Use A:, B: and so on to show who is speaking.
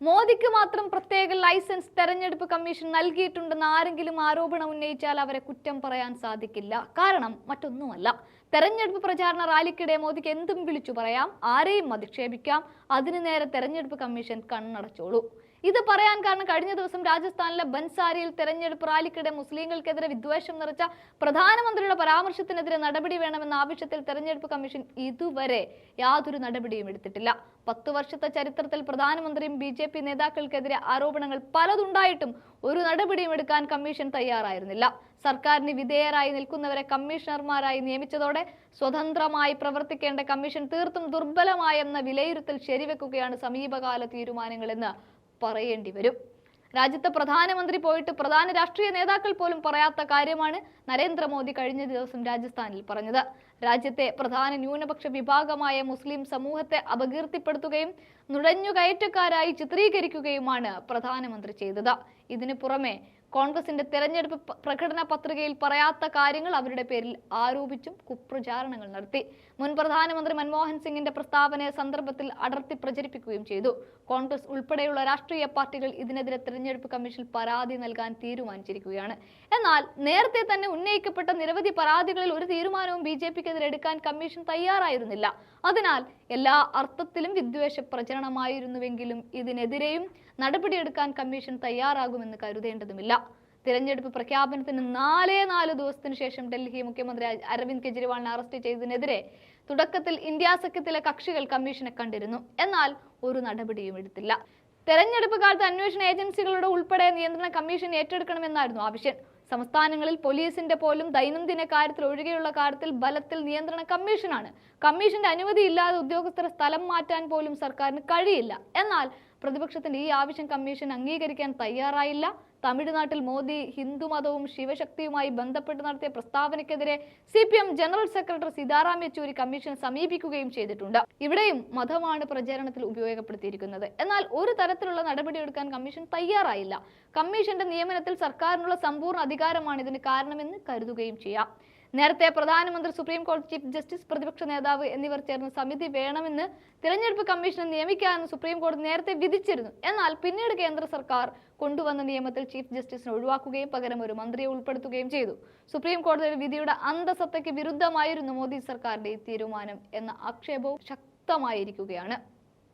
A: മോദിക്ക് മാത്രം പ്രത്യേക ലൈസൻസ് തെരഞ്ഞെടുപ്പ് കമ്മീഷൻ നൽകിയിട്ടുണ്ടെന്ന് ആരെങ്കിലും ആരോപണം ഉന്നയിച്ചാൽ അവരെ കുറ്റം പറയാൻ സാധിക്കില്ല. കാരണം മറ്റൊന്നുമല്ല. തെരഞ്ഞെടുപ്പ് പ്രചാരണ റാലിക്കിടെ മോദിക്ക് എന്തും വിളിച്ചു പറയാം. ആരെയും അധിക്ഷേപിക്കാം. അതിനു നേരെ തെരഞ്ഞെടുപ്പ് കമ്മീഷൻ കണ്ണടച്ചോളൂ. ഇത് പറയാൻ കാരണം കഴിഞ്ഞ ദിവസം രാജസ്ഥാനിലെ ബൻസാരിയിൽ തെരഞ്ഞെടുപ്പ് റാലിക്കിടെ മുസ്ലിങ്ങൾക്കെതിരെ വിദ്വേഷം നിറച്ച പ്രധാനമന്ത്രിയുടെ പരാമർശത്തിനെതിരെ നടപടി വേണമെന്ന ആവശ്യത്തിൽ തെരഞ്ഞെടുപ്പ് കമ്മീഷൻ ഇതുവരെ യാതൊരു നടപടിയും എടുത്തിട്ടില്ല. പത്തു വർഷത്തെ ചരിത്രത്തിൽ പ്രധാനമന്ത്രിയും ബി ജെ പി നേതാക്കൾക്കെതിരെ ആരോപണങ്ങൾ പലതുണ്ടായിട്ടും ഒരു നടപടിയും എടുക്കാൻ കമ്മീഷൻ തയ്യാറായിരുന്നില്ല. സർക്കാരിന് വിധേയരായി നിൽക്കുന്നവരെ കമ്മീഷണർമാരായി നിയമിച്ചതോടെ സ്വതന്ത്രമായി പ്രവർത്തിക്കേണ്ട കമ്മീഷൻ തീർത്തും ദുർബലമായെന്ന വിലയിരുത്തൽ ശരിവെക്കുകയാണ് സമീപകാല തീരുമാനങ്ങളെന്ന് പറയേണ്ടി വരും. രാജ്യത്തെ പ്രധാനമന്ത്രി പോയിട്ട് പ്രധാന രാഷ്ട്രീയ നേതാക്കൾ പോലും പറയാത്ത കാര്യമാണ് നരേന്ദ്രമോദി കഴിഞ്ഞ ദിവസം രാജസ്ഥാനിൽ പറഞ്ഞത്. രാജ്യത്തെ പ്രധാന ന്യൂനപക്ഷ വിഭാഗമായ മുസ്ലിം സമൂഹത്തെ അപകീർത്തിപ്പെടുത്തുകയും നുഴഞ്ഞുകയറ്റക്കാരായി ചിത്രീകരിക്കുകയുമാണ് പ്രധാനമന്ത്രി ചെയ്തത്. ഇതിനു പുറമെ കോൺഗ്രസിന്റെ തെരഞ്ഞെടുപ്പ് പ്രകടന പത്രികയിൽ പറയാത്ത കാര്യങ്ങൾ അവരുടെ പേരിൽ ആരോപിച്ചും കുപ്രചാരണങ്ങൾ നടത്തി. മുൻ പ്രധാനമന്ത്രി മൻമോഹൻ സിംഗിന്റെ പ്രസ്താവനയെ സന്ദർഭത്തിൽ അടർത്തി പ്രചരിപ്പിക്കുകയും ചെയ്തു. കോൺഗ്രസ് ഉൾപ്പെടെയുള്ള രാഷ്ട്രീയ പാർട്ടികൾ ഇതിനെതിരെ തെരഞ്ഞെടുപ്പ് കമ്മീഷനിൽ പരാതി നൽകാൻ തീരുമാനിച്ചിരിക്കുകയാണ്. എന്നാൽ നേരത്തെ തന്നെ ഉന്നയിക്കപ്പെട്ട നിരവധി പരാതികളിൽ ഒരു തീരുമാനവും ബി ജെ പിക്കെതിരെ എടുക്കാൻ കമ്മീഷൻ തയ്യാറായിരുന്നില്ല. അതിനാൽ എല്ലാ അർത്ഥത്തിലും വിദ്വേഷ പ്രചരണമായിരുന്നുവെങ്കിലും ഇതിനെതിരെയും നടപടിയെടുക്കാൻ കമ്മീഷൻ തയ്യാറാകുമെന്ന് കരുതേണ്ടതുമില്ല. തിരഞ്ഞെടുപ്പ് പ്രഖ്യാപനത്തിന് നാലേ നാല് ദിവസത്തിന് ശേഷം ഡൽഹി മുഖ്യമന്ത്രി അരവിന്ദ് കെജ്രിവാളിനെ അറസ്റ്റ് ചെയ്തതിനെതിരെ തുടക്കത്തിൽ ഇന്ത്യ സഖ്യത്തിലെ കക്ഷികൾ കമ്മീഷനെ കണ്ടിരുന്നു. എന്നാൽ ഒരു നടപടിയും എടുത്തില്ല. തെരഞ്ഞെടുപ്പ് കാലത്ത് അന്വേഷണ ഏജൻസികളുടെ ഉൾപ്പെടെ നിയന്ത്രണ കമ്മീഷൻ ഏറ്റെടുക്കണമെന്നായിരുന്നു ആവശ്യം. സംസ്ഥാനങ്ങളിൽ പോലീസിന്റെ പോലും ദൈനംദിന കാര്യത്തിൽ ഒഴികെയുള്ള കാര്യത്തിൽ ബലത്തിൽ നിയന്ത്രണ കമ്മീഷനാണ്. കമ്മീഷന്റെ അനുമതി ഇല്ലാതെ ഉദ്യോഗസ്ഥരെ സ്ഥലം മാറ്റാൻ പോലും സർക്കാരിന് കഴിയില്ല. എന്നാൽ പ്രതിപക്ഷത്തിന്റെ ഈ ആവശ്യം കമ്മീഷൻ അംഗീകരിക്കാൻ തയ്യാറായില്ല. തമിഴ്നാട്ടിൽ മോദി ഹിന്ദുമതവും ശിവശക്തിയുമായി ബന്ധപ്പെട്ട് നടത്തിയ പ്രസ്താവനയ്ക്കെതിരെ C general secretary Sitaram Yechury കമ്മീഷനെ സമീപിക്കുകയും ചെയ്തിട്ടുണ്ട്. ഇവിടെയും മതമാണ് പ്രചാരണത്തിൽ ഉപയോഗപ്പെടുത്തിയിരിക്കുന്നത്. എന്നാൽ ഒരു തരത്തിലുള്ള നടപടിയെടുക്കാൻ കമ്മീഷൻ തയ്യാറായില്ല. കമ്മീഷന്റെ നിയമനത്തിൽ സർക്കാരിനുള്ള സമ്പൂർണ അധികാരമാണ് ഇതിന് കാരണമെന്ന് കരുതുകയും ചെയ്യാം. നേരത്തെ പ്രധാനമന്ത്രി സുപ്രീം കോടതി ചീഫ് ജസ്റ്റിസ് പ്രതിപക്ഷ നേതാവ് എന്നിവർ ചേർന്ന് സമിതി വേണമെന്ന് തിരഞ്ഞെടുപ്പ് കമ്മീഷനെ നിയമിക്കാമെന്ന് സുപ്രീം കോടതി നേരത്തെ വിധിച്ചിരുന്നു. എന്നാൽ പിന്നീട് കേന്ദ്ര സർക്കാർ കൊണ്ടുവന്ന നിയമത്തിൽ ചീഫ് ജസ്റ്റിസിനെ ഒഴിവാക്കുകയും പകരം ഒരു മന്ത്രിയെ ഉൾപ്പെടുത്തുകയും ചെയ്തു. സുപ്രീം കോടതിയുടെ വിധിയുടെ അന്തസത്തയ്ക്ക് വിരുദ്ധമായിരുന്നു മോദി സർക്കാരിന്റെ ഈ തീരുമാനം എന്ന ആക്ഷേപവും ശക്തമായിരിക്കുകയാണ്.